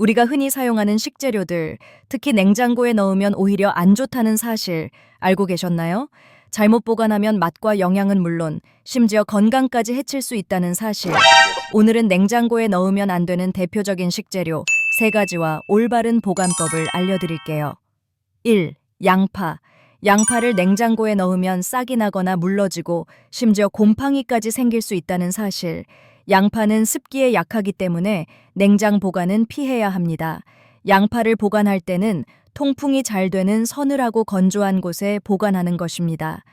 우리가 흔히 사용하는 식재료들, 특히 냉장고에 넣으면 오히려 안 좋다는 사실 알고 계셨나요? 잘못 보관하면 맛과 영양은 물론 심지어 건강까지 해칠 수 있다는 사실. 오늘은 냉장고에 넣으면 안 되는 대표적인 식재료 세 가지와 올바른 보관법을 알려드릴게요. 1. 양파. 양파를 냉장고에 넣으면 싹이 나거나 물러지고 심지어 곰팡이까지 생길 수 있다는 사실. 양파는 습기에 약하기 때문에 냉장 보관은 피해야 합니다. 양파를 보관할 때는 통풍이 잘 되는 서늘하고 건조한 곳에 보관하는 것입니다.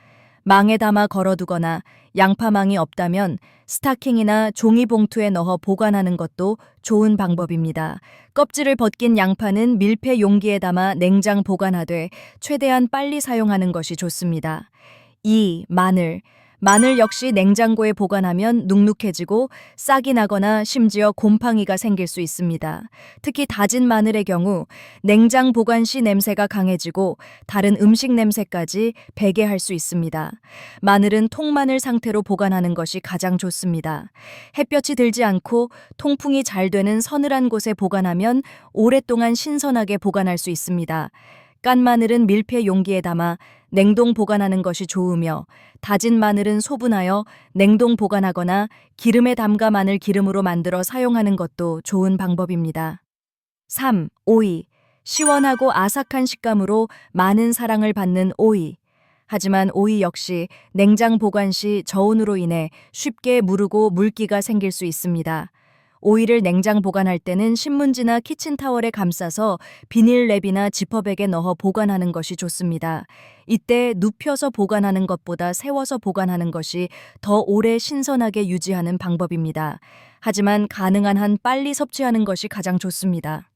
망에 담아 걸어두거나 양파망이 없다면 스타킹이나 종이봉투에 넣어 보관하는 것도 좋은 방법입니다. 껍질을 벗긴 양파는 밀폐 용기에 담아 냉장 보관하되 최대한 빨리 사용하는 것이 좋습니다. 2. 마늘. 마늘 역시 냉장고에 보관하면 눅눅해지고 싹이 나거나 심지어 곰팡이가 생길 수 있습니다. 특히 다진 마늘의 경우 냉장 보관 시 냄새가 강해지고 다른 음식 냄새까지 배게 할 수 있습니다. 마늘은 통마늘 상태로 보관하는 것이 가장 좋습니다. 햇볕이 들지 않고 통풍이 잘 되는 서늘한 곳에 보관하면 오랫동안 신선하게 보관할 수 있습니다. 깐 마늘은 밀폐 용기에 담아 냉동 보관하는 것이 좋으며 다진 마늘은 소분하여 냉동 보관하거나 기름에 담가 마늘 기름으로 만들어 사용하는 것도 좋은 방법입니다. 3. 오이. 시원하고 아삭한 식감으로 많은 사랑을 받는 오이. 하지만 오이 역시 냉장 보관 시 저온으로 인해 쉽게 무르고 물기가 생길 수 있습니다. 오이를 냉장 보관할 때는 신문지나 키친타월에 감싸서 비닐랩이나 지퍼백에 넣어 보관하는 것이 좋습니다. 이때 눕혀서 보관하는 것보다 세워서 보관하는 것이 더 오래 신선하게 유지하는 방법입니다. 하지만 가능한 한 빨리 섭취하는 것이 가장 좋습니다.